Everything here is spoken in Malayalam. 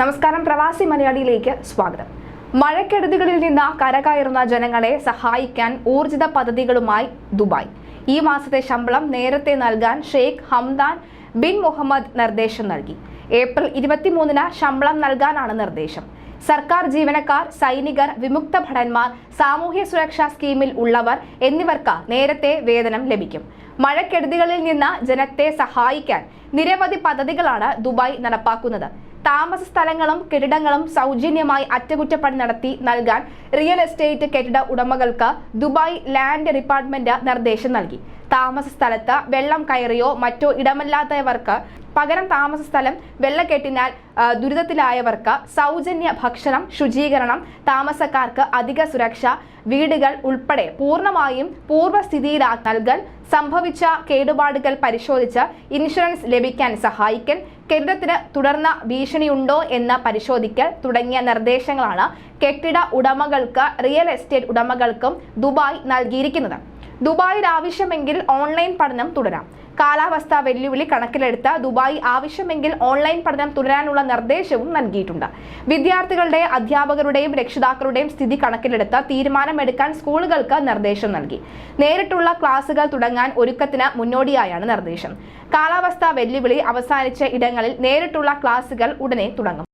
നമസ്കാരം പ്രവാസി മലയാളിയിലേക്ക് സ്വാഗതം. മഴക്കെടുതികളിൽ നിന്ന് കരകയറുന്ന ജനങ്ങളെ സഹായിക്കാൻ ഊർജിത പദ്ധതികളുമായി ദുബായ്. ഈ മാസത്തെ ശമ്പളം നേരത്തെ നൽകാൻ ഷെയ്ഖ് ഹംദാൻ ബിൻ മുഹമ്മദ് നിർദ്ദേശം നൽകി. ഏപ്രിൽ ഇരുപത്തിമൂന്നിന് ശമ്പളം നൽകാനാണ് നിർദ്ദേശം. സർക്കാർ ജീവനക്കാർ സൈനികർ വിമുക്ത ഭടന്മാർ സാമൂഹ്യ സുരക്ഷാ സ്കീമിൽ ഉള്ളവർ എന്നിവർക്ക് നേരത്തെ വേതനം ലഭിക്കും. മഴക്കെടുതികളിൽ നിന്ന് ജനത്തെ സഹായിക്കാൻ നിരവധി പദ്ധതികളാണ് ദുബായ് നടപ്പാക്കുന്നത്. താമസ സ്ഥലങ്ങളും കെട്ടിടങ്ങളും സൗജന്യമായി അറ്റകുറ്റപ്പണി നടത്തി നൽകാൻ റിയൽ എസ്റ്റേറ്റ് കെട്ടിട ഉടമകൾക്ക് ദുബായ് ലാൻഡ് ഡിപ്പാർട്ട്മെന്റ് നിർദ്ദേശം നൽകി. താമസ സ്ഥലത്ത് വെള്ളം കയറിയോ മറ്റോ ഇടമല്ലാത്തവർക്ക് പകരം താമസ സ്ഥലം വെള്ളക്കെട്ടിനാൽ ദുരിതത്തിലായവർക്ക് സൗജന്യ ഭക്ഷണം ശുചീകരണം താമസക്കാർക്ക് അധിക സുരക്ഷ വീടുകൾ ഉൾപ്പെടെ പൂർണമായും പൂർവസ്ഥിതിയിലാക്കി നൽകൽ സംഭവിച്ച കേടുപാടുകൾ പരിശോധിച്ച് ഇൻഷുറൻസ് ലഭിക്കാൻ സഹായിക്കൽ കെട്ടിടത്തിന് തുടർന്ന ഭീഷണിയുണ്ടോ എന്ന് പരിശോധിക്കൽ തുടങ്ങിയ നിർദ്ദേശങ്ങളാണ് കെട്ടിട ഉടമകൾക്ക് റിയൽ എസ്റ്റേറ്റ് ഉടമകൾക്കും ദുബായ് നൽകിയിരിക്കുന്നത്. ദുബായിൽ ആവശ്യമെങ്കിൽ ഓൺലൈൻ പഠനം തുടരാം. കാലാവസ്ഥാ വെല്ലുവിളി കണക്കിലെടുത്ത് ദുബായ് ആവശ്യമെങ്കിൽ ഓൺലൈൻ പഠനം തുടരാനുള്ള നിർദ്ദേശവും നൽകിയിട്ടുണ്ട്. വിദ്യാർത്ഥികളുടെ അധ്യാപകരുടെയും രക്ഷിതാക്കളുടെയും സ്ഥിതി കണക്കിലെടുത്ത് തീരുമാനമെടുക്കാൻ സ്കൂളുകൾക്ക് നിർദ്ദേശം നൽകി. നേരിട്ടുള്ള ക്ലാസുകൾ തുടങ്ങാൻ ഒരുക്കത്തിന് മുന്നോടിയായാണ് നിർദ്ദേശം. കാലാവസ്ഥാ വെല്ലുവിളി അവസാനിച്ച ഇടങ്ങളിൽ നേരിട്ടുള്ള ക്ലാസുകൾ ഉടനെ തുടങ്ങും.